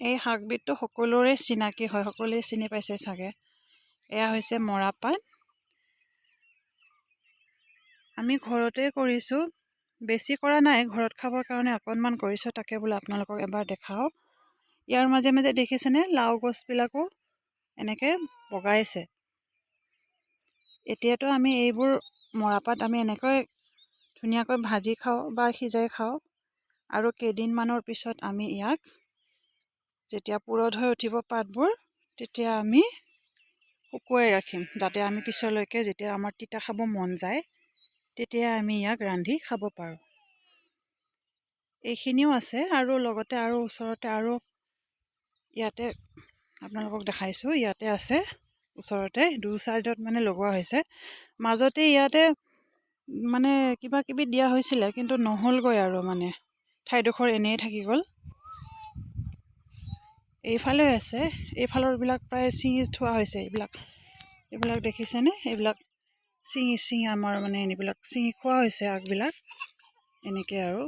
এই শাকবিধটো সকলোৰে চিনাকি হয় সকলোৱে চিনি পাইছে চাগে। এয়া হৈছে মৰাপাট। আমি ঘৰতে কৰিছোঁ। বেছি কৰা নাই ঘৰত খাবৰ কাৰণে অকণমান কৰিছোঁ তাকে বোলে আপোনালোকক এবাৰ দেখাওঁ। ইয়াৰ মাজে মাজে দেখিছেনে লাও গছবিলাকো এনেকৈ বগাইছে। এতিয়াতো আমি এইবোৰ মৰাপাট আমি এনেকৈ ধুনীয়াকৈ ভাজি খাওঁ বা সিজাই খাওঁ। আৰু কেইদিনমানৰ পিছত আমি ইয়াক যেতিয়া পুৰঠ হৈ উঠিব পাতবোৰ তেতিয়া আমি শুকুৱাই ৰাখিম। যাতে আমি পিছলৈকে যেতিয়া আমাৰ তিতা খাব মন যায় তেতিয়া আমি ইয়াক ৰান্ধি খাব পাৰোঁ। এইখিনিও আছে আৰু লগতে আৰু ওচৰতে আৰু ইয়াতে আপোনালোকক দেখাইছোঁ ইয়াতে আছে ওচৰতে দু চাইডত মানে লগোৱা হৈছে। মাজতে ইয়াতে মানে কিবা কিবি দিয়া হৈছিলে কিন্তু নহ'লগৈ আৰু মানে। ঠাইডোখৰ এনেই থাকি গ'ল। এইফালে আছে এইফালৰবিলাক প্ৰায় ছিঙি থোৱা হৈছে এইবিলাক। এইবিলাক দেখিছেনে? এইবিলাক ছিঙি ছিঙি আমাৰ মানে এনেবিলাক ছিঙি খোৱা হৈছে আগবিলাক। এনেকৈ আৰু।